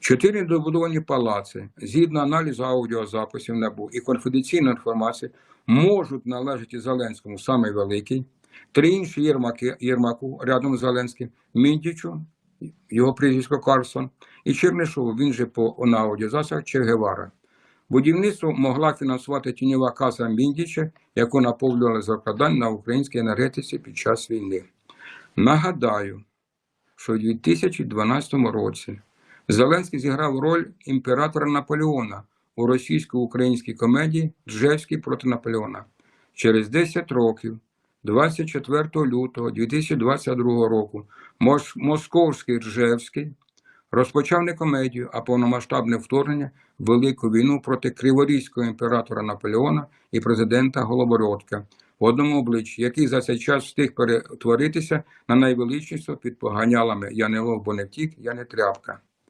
Чотири добудовані палаци, згідно аналізу аудіозаписів НАБУ і конфіденційної інформації, можуть належати Зеленському саме великий, три інші Єрмаки, Єрмаку рядом з Зеленським, Міндічу, його прізвисько Карлсон, і Чернишову, він же по на аудіозаписах Чергевара. Будівництво могла фінансувати тіньова каса Міндіча, яку наповнювали закладань на українській енергетиці під час війни. Нагадаю, що у 2012 році Зеленський зіграв роль імператора Наполеона у російсько-українській комедії Джевський проти Наполеона. Через 10 років, 24 лютого 2022 року, Мос- московський Ржевський розпочав не комедію, а повномасштабне вторгнення в Велику війну проти криворізького імператора Наполеона і президента Голобородка в одному обличчі, який за цей час встиг перетворитися на найвеличнішого під поганялами «Я не лов, бо не втік, я не тряпка.